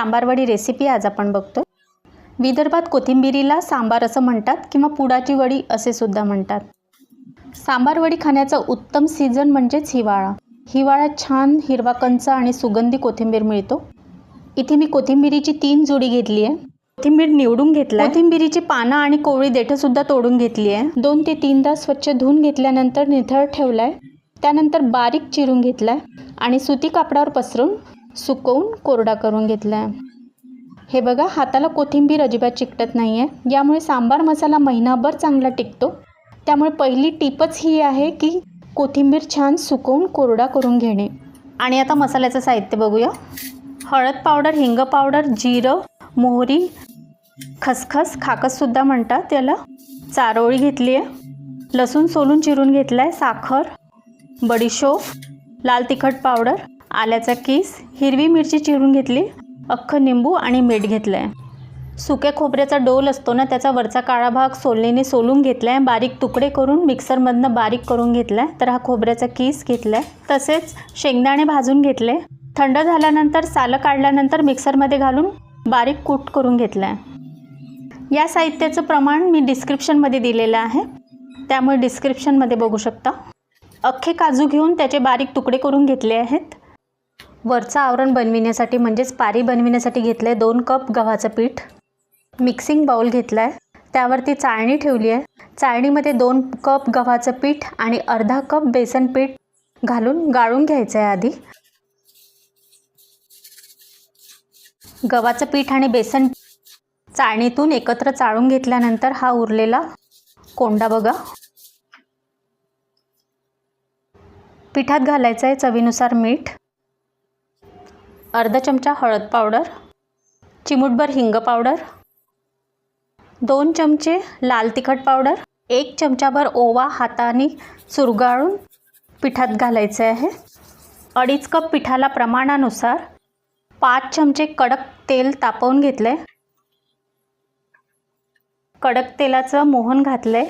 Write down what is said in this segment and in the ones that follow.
Sambarwadi recipe आज आपण बघतो. विदर्भात कोथिंबिरीला सांबार असं म्हणतात किंवा पुडाची वडी असे सुद्धा म्हणतात. सांबारवडी खाण्याचं उत्तम सीझन म्हणजेच हिवाळा. हिवाळ्यात छान हिरवा कंच आणि सुगंधी कोथिंबीर मिळतो. इथे मी कोथिंबिरीची तीन जोडी घेतली आहे. कोथिंबीर निवडून घेतला कोथिंबिरीची पानं आणि कोवळी देठंसुद्धा तोडून घेतली आहे. दोन ते तीनदा स्वच्छ धुवून घेतल्यानंतर निथळ ठेवला आहे त्यानंतर बारीक चिरून घेतला आहे आणि सुती कापडावर पसरून सुकवून कोरडा करून घेतला आहे हे बघा हाताला कोथिंबीर अजिबात चिकटत नाही आहे यामुळे सांबार मसाला महिनाभर चांगला टिकतो. त्यामुळे पहिली टिपच ही आहे की कोथिंबीर छान सुकवून कोरडा करून घेणे. आणि आता मसाल्याचं साहित्य बघूया. हळद पावडर हिंग पावडर जिरं मोहरी खसखस खाकससुद्धा म्हणतात त्याला. चारोळी घेतली आहे लसूण सोलून चिरून घेतला आहे साखर बडीशोप लाल तिखट पावडर आल्याचा किस हिरवी मिरची चिरून घेतली अख्खं निंबू आणि मीठ घेतलं आहे सुक्या खोबऱ्याचा डोल असतो ना त्याचा वरचा काळा भाग सोलणीने सोलून घेतला आहे बारीक तुकडे करून मिक्सरमधनं बारीक करून घेतला आहे तर हा खोबऱ्याचा किस घेतला आहे तसेच शेंगदाणे भाजून घेतले. थंड झाल्यानंतर सालं काढल्यानंतर मिक्सरमध्ये घालून बारीक कूट करून घेतला आहे या साहित्याचं प्रमाण मी डिस्क्रिप्शनमध्ये दिलेलं आहे. त्यामुळे डिस्क्रिप्शनमध्ये बघू शकता. अख्खे काजू घेऊन त्याचे बारीक तुकडे करून घेतले आहेत. वरचं आवरण बनविण्यासाठी म्हणजेच पारी बनविण्यासाठी घेतलं आहे दोन कप गव्हाचं पीठ. मिक्सिंग बाऊल घेतला आहे त्यावरती चाळणी ठेवली आहे चाळणीमध्ये दोन कप गव्हाचं पीठ आणि अर्धा कप बेसन पीठ घालून गाळून घ्यायचं आहे आधी. गव्हाचं पीठ आणि बेसन चाळणीतून एकत्र चाळून घेतल्यानंतर हा उरलेला कोंडा बघा. पिठात घालायचं आहे चवीनुसार मीठ. अर्धा चमचा हळद पावडर चिमूटभर हिंग पावडर दोन चमचे लाल तिखट पावडर एक चमचाभर ओवा हाताने चुरगाळून पिठात घालायचे आहे. अडीच कप पिठाला प्रमाणानुसार पाच चमचे कडक तेल तापवून घेतले. कडक तेलाचं मोहन घातले.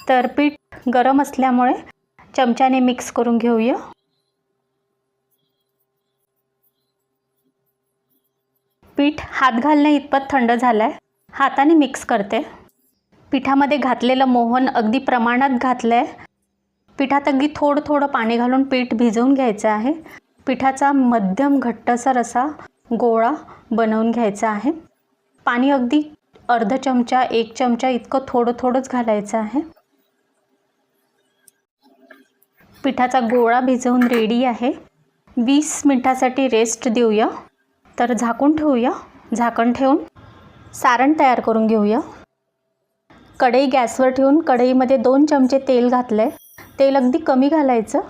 तर पीठ गरम असल्यामुळे चमच्याने मिक्स करून घेऊया पीठ हात घालणे इतपत थंड झालं आहे हाताने मिक्स करते. पिठामध्ये घातलेलं मोहन अगदी प्रमाणात घातलं आहे पिठात अगदी थोडं थोडं पाणी घालून पीठ भिजवून घ्यायचं आहे. पिठाचा मध्यम घट्टसर असा गोळा बनवून घ्यायचा आहे. पाणी अगदी अर्ध चमचा एक चमचा इतकं थोडं थोडंच घालायचं आहे. पिठाचा गोळा भिजवून रेडी आहे. वीस मिनटासाठी रेस्ट देऊया. तर झाकून ठेवूया. झाकण ठेवून सारण तयार करून घेऊया. कढई गॅसवर ठेवून कढईमध्ये दोन चमचे तेल घातलं आहे तेल अगदी कमी घालायचं.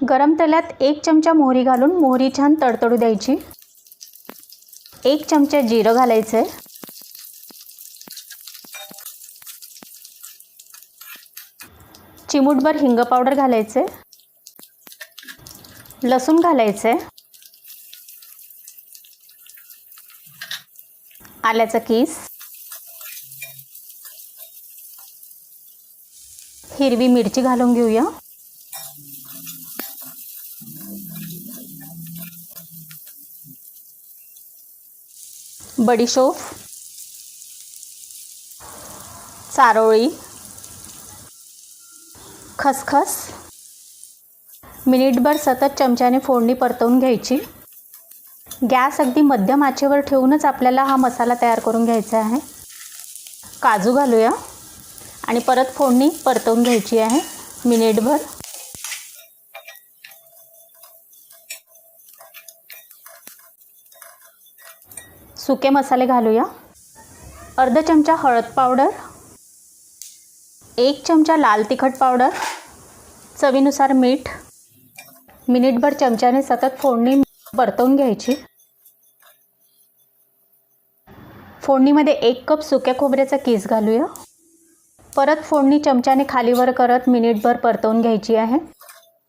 गरम तेलात एक चमचा मोहरी घालून मोहरी छान तडतडू द्यायची. एक चमचा जिरं घालायचं आहे चिमूटभर हिंग पावडर घालायचे लसूण घालायचे आल्याचा किस. हिरवी मिरची घालून घेऊया. बडीशोप. चारोळी. खसखस. मिनिटभर सतत चमच्याने फोडणी परतवून घ्यायची. गॅस अगदी मध्यम आचेवर ठेवूनच आपल्याला हा मसाला तयार करून घ्यायचा आहे. काजू घालूया. आणि परत फोडणी परतवून घ्यायची आहे. मिनिटभर. सुके मसाले घालूया. अर्धा चमचा हळद पावडर. एक चमचा लाल तिखट पावडर. चवीनुसार मीठ. मिनिटभर चमच्याने सतत फोडणी परतवून घ्यायची. फोडणीमध्ये एक कप सुक्या खोबऱ्याचा किस घालूया. परत फोडणी चमच्याने खालीवर करत मिनिटभर परतवून घ्यायची आहे.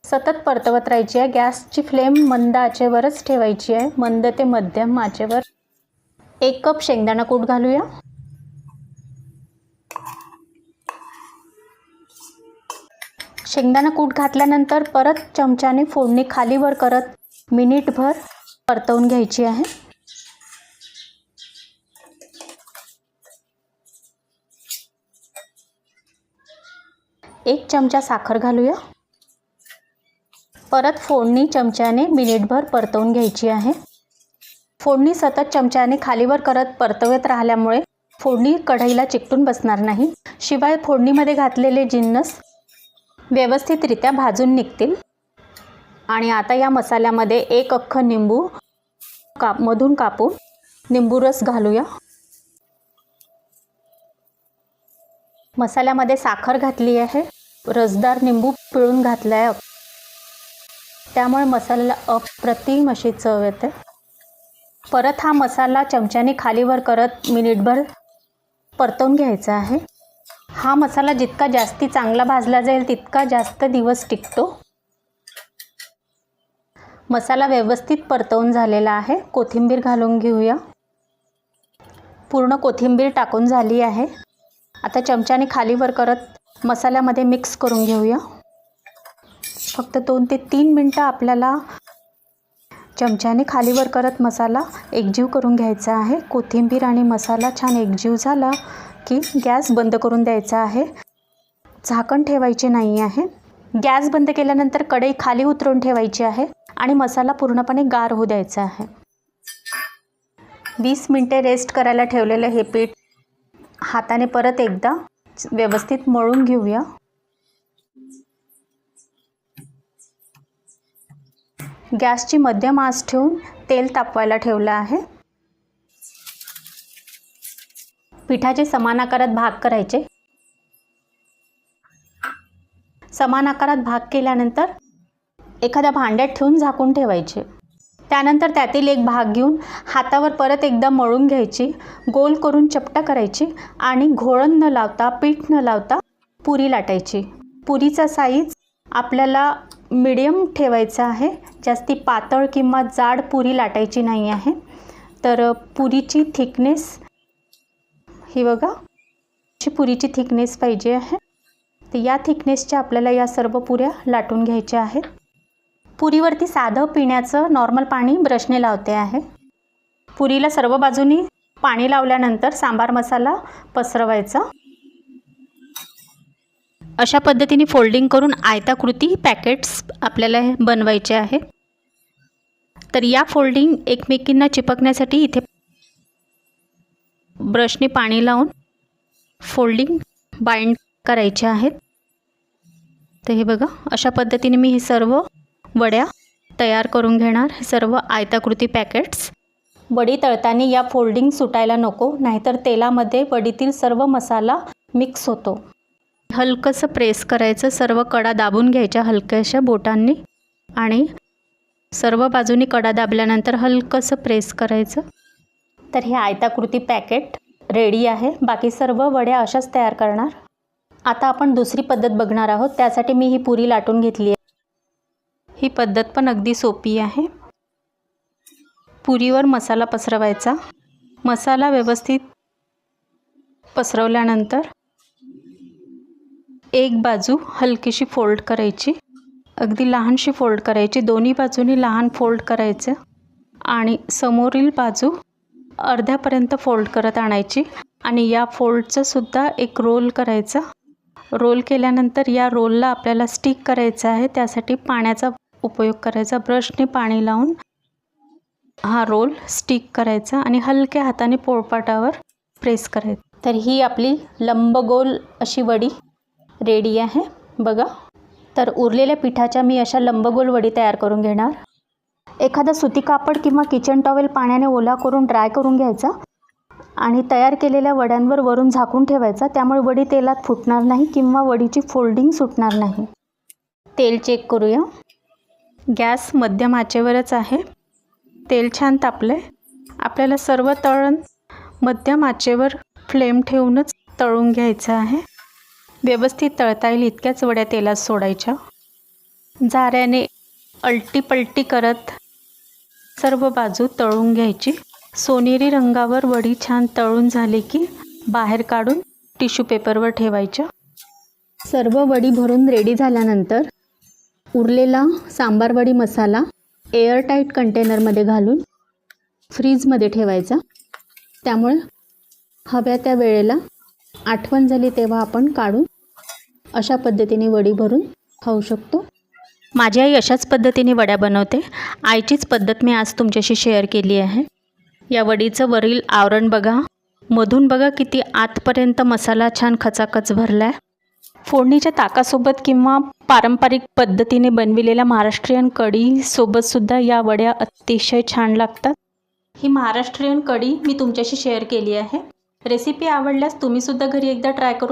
सतत परतवत राहायची आहे. गॅसची फ्लेम मंद आचेवरच ठेवायची आहे. मंद ते मध्यम आचेवर. एक कप शेंगदाणा कूट घालूया. शेंगदाणा कूट घातल्यानंतर परत चमच्याने फोडणी खालीवर करत मिनिटभर परतवून घ्यायची आहे. एक चमचा साखर घालूया. परत फोडणी चमच्याने मिनिटभर परतवून घ्यायची आहे. फोडणी सतत चमच्याने खालीवर करत परतवत राहिल्यामुळे फोडणी कढईला चिकटून बसणार नाही. शिवाय फोडणीमध्ये घातलेले जिन्नस व्यवस्थितरित्या भाजून निघतील. आणि आता या मसाल्यामध्ये एक अख्खं निंबू काप मधून कापून निंबू रस घालूया. मसाल्यामध्ये साखर घातली आहे. रसदार निंबू पिळून घातला आहे त्यामुळे मसाल्याला अप्रतिम अशी चव येते. परत हा मसाला चमच्याने खालीवर करत मिनिटभर परतवून घ्यायचा आहे. हा मसाला जितका जास्ती चांगला भाजला जाईल तितका जास्त दिवस टिकतो. मसाला व्यवस्थित परतवून झालेला आहे. कोथिंबीर घालून घेऊया. पूर्ण कोथिंबीर टाकून झाली आहे. आता चमच्याने खालीवर करत मसाल्यामध्ये मिक्स करून घेऊया. फक्त दोन ते तीन मिनटं आपल्याला चमच्याने खालीवर करत मसाला एकजीव करून घ्यायचा आहे. कोथिंबीर आणि मसाला छान एकजीव झाला की गॅस बंद करून द्यायचा आहे. झाकण ठेवायचे नाही आहे. गॅस बंद केल्यानंतर कढई खाली उतरून ठेवायची आहे. आणि मसाला पूर्णपणे गार होऊ द्यायचा आहे. वीस मिनटे रेस्ट करायला ठेवलेलं हे पीठ हाताने परत एकदा व्यवस्थित मळून घेऊया. गॅसची मध्यम आस ठेवून तेल तापवायला ठेवलं आहे. पिठाचे समान आकारात भाग करायचे. समान आकारात भाग केल्यानंतर एखाद्या भांड्यात ठेवून झाकून ठेवायचे. त्यानंतर त्यातील एक भाग घेऊन हातावर परत एकदा मळून घ्यायची गोल करून चपटा करायची आणि घोळण न लावता पीठ न लावता पुरी लाटायची. पुरीचा साईज आपल्याला मिडियम ठेवायचा आहे. जास्ती पातळ किंवा जाड पुरी लाटायची नाही आहे. तर पुरीची थिकनेस ही बघा. अशी पुरीची थिकनेस पाहिजे आहे. तर या थिकनेसच्या आपल्याला या सर्व पुऱ्या लाटून घ्यायच्या आहेत. पुरीवरती साधं पिण्याचं नॉर्मल पाणी ब्रशने लावते आहे. पुरीला सर्व बाजूनी पाणी लावल्यानंतर सांबार मसाला पसरवायचा. अशा पद्धतीने फोल्डिंग करून आयताकृती पॅकेट्स आपल्याला बनवायचे आहे. तर या फोल्डिंग एकमेकींना चिपकण्यासाठी इथे ब्रशने पाणी लावून फोल्डिंग बाइंड करायचे आहेत. तर हे बघा अशा पद्धतीने मी हे सर्व वड्या तयार करून घेणार हे सर्व आयताकृती पॅकेट्स. वडी तळताना या फोल्डिंग सुटायला नको नाहीतर तेलामध्ये वडीतील सर्व मसाला मिक्स होतो. हलकंसं प्रेस करायचं सर्व कडा दाबून घ्यायच्या हलक्याशा बोटांनी आणि सर्व बाजूनी कडा दाबल्यानंतर हलकंसं प्रेस करायचं. तर हे आयताकृती पॅकेट रेडी आहे बाकी सर्व वड्या अशाच तयार करणार. आता आपण दुसरी पद्धत बघणार आहोत त्यासाठी मी ही पुरी लाटून घेतली आहे. ही पद्धत पण अगदी सोपी आहे. पुरीवर मसाला पसरवायचा. मसाला व्यवस्थित पसरवल्यानंतर एक बाजू हलकीशी फोल्ड करायची. अगदी लहानशी फोल्ड करायची. दोन्ही बाजूनी लहान फोल्ड करायचं. आणि समोरील बाजू अर्ध्यापर्यंत फोल्ड करत आणायची. आणि या फोल्डचं सुद्धा एक रोल करायचा. रोल केल्यानंतर या रोलला आपल्याला स्टिक करायचं आहे. त्यासाठी पाण्याचा उपयोग करायचा. ब्रशने पाणी लावून हा रोल स्टिक करायचा आणि हलक्या हाताने पोळपाटावर प्रेस करायचं. तर ही आपली लंबगोल अशी वडी रेडी आहे. बघा. तर उरलेल्या पिठाच्या मी अशा लंबगोल वडी तयार करून घेणार. एखादा सुती कापड किंवा किचन टॉवेल पाण्याने ओला करून ड्राय करून घ्यायचा आणि तयार केलेल्या वड्यांवर वरून झाकून ठेवायचा. त्यामुळे वडी तेलात फुटणार नाही किंवा वडीची फोल्डिंग सुटणार नाही. तेल चेक करूया. गॅस मध्यम आचेवरच आहे. तेल छान तापलं आहे आपल्याला सर्व तळण मध्यम आचेवर फ्लेम ठेवूनच तळून घ्यायचं आहे. व्यवस्थित तळता येईल इतक्याच वड्या तेलात सोडायच्या. झाऱ्याने अलटी पलटी करत सर्व बाजू तळून घ्यायची. सोनेरी रंगावर वडी छान तळून झाली की बाहेर काढून टिश्यू पेपरवर ठेवायच्या. सर्व वडी भरून रेडी झाल्यानंतर उरलेला सांबारवडी मसाला एअरटाईट कंटेनरमध्ये घालून फ्रीजमध्ये ठेवायचा. त्यामुळे हव्या त्या वेळेला आठवण झाली तेव्हा आपण काढून अशा पद्धतीने वडी भरून खाऊ शकतो. माझी आई अशाच पद्धतीने वड्या बनवते. आईचीच पद्धत मी आज तुमच्याशी शेअर केली आहे. या वडीचं वरील आवरण बघा. मधून बघा किती आतपर्यंत मसाला छान खचाखच भरला आहे फोडणीच्या ताकासोबत किंवा पारंपरिक पद्धतीने बनविलेल्या महाराष्ट्रीयन कढीसोबतसुद्धा या वड्या अतिशय छान लागतात. ही महाराष्ट्रीयन कढी मी तुमच्याशी शेअर केली आहे. रेसिपी आवडल्यास तुम्हीसुद्धा घरी एकदा ट्राय करून